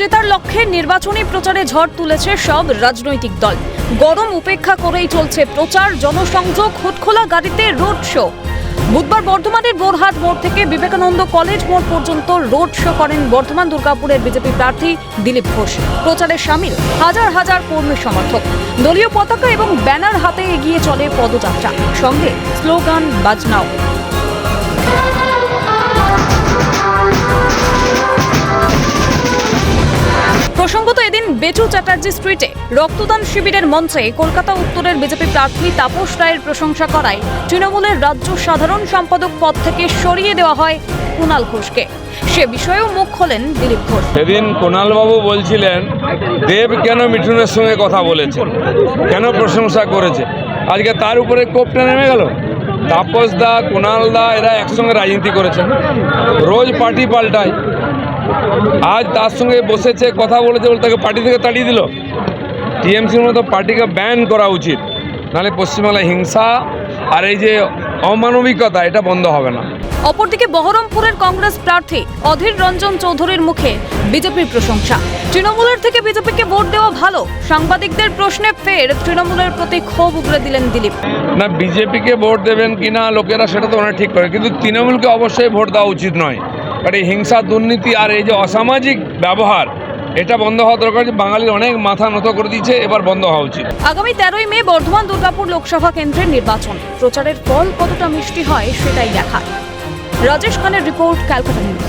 জেতার লক্ষ্যে নির্বাচনী প্রচারে ঝড় তুলেছে সব রাজনৈতিক দল। গরম উপেক্ষা করেই চলছে প্রচার, জনসংযোগ, হুটখোলা গাড়িতে রোড শো। বুধবার বর্ধমানের বোরহাট মোড় থেকে বিবেকানন্দ কলেজ মোড় পর্যন্ত রোড শো করেন বর্ধমান দুর্গাপুরের বিজেপি প্রার্থী দিলীপ ঘোষ। প্রচারে সামিল হাজার হাজার কর্মী সমর্থক। দলীয় পতাকা এবং ব্যানার হাতে এগিয়ে চলে পদযাত্রা। সঙ্গে স্লোগান, বাজনাও। বেটু চ্যাটার্জি স্ট্রিটে রক্তদান শিবিরের মঞ্চে কলকাতা উত্তরের বিজেপি প্রার্থী তাপস রায়ের প্রশংসা করায় তৃণমূলের রাজ্য সাধারণ সম্পাদক পদ থেকে সরিয়ে দেওয়া হয় কুণাল ঘোষকে। সে বিষয়েও মুখ খোলেন দিলীপ ঘোষ। সেদিন কুণালবাবু বলছিলেন, দেব কেন মিঠুনের সঙ্গে কথা বলেছে? কেন প্রশংসা করেছে? আজকে তার উপরে কোপটা নেমে গেল। তাপস দা, কুণাল দা, এরা একসঙ্গে রাজনীতি করেছেন। রোজ পার্টি পাল্টায়। আজ তার সঙ্গে বসেছে কথা বলেছে বলে তাকে পার্টি থেকে তাড়িয়ে দিল। টিএমসির মতো পার্টিকে ব্যান করা উচিত। নাহলে পশ্চিমবাংলায় হিংসা আর এই যে অমানবিকতা এটা বন্ধ হবে না। অপরদিকে বহরমপুরের কংগ্রেস প্রার্থী অধীর রঞ্জন চৌধুরীর মুখে বিজেপির প্রশংসা। তৃণমূলের থেকে বিজেপিকে ভোট দেওয়া ভালো সাংবাদিকদের প্রশ্নে ফের তৃণমূলের প্রতি ক্ষোভ উগড়ে দিলেন দিলীপ। না বিজেপিকে ভোট দেবেন কিনা লোকেরা সেটা তো ওনারা ঠিক করে কিন্তু তৃণমূলকে অবশ্যই ভোট দেওয়া উচিত নয়। কারণ এই হিংসা, দুর্নীতি আর এই যে অসামাজিক ব্যবহার, এটা বন্ধ হওয়া দরকার। যে বাঙালির অনেক মাথা নত করে দিয়েছে, এবার বন্ধ হওয়া উচিত। আগামী তেরোই মে বর্ধমান দুর্গাপুর লোকসভা কেন্দ্রের নির্বাচন। প্রচারের ফল কতটা মিষ্টি হয় সেটাই দেখা রাজেশ খানের রিপোর্ট ক্যালকাটা নিউজ।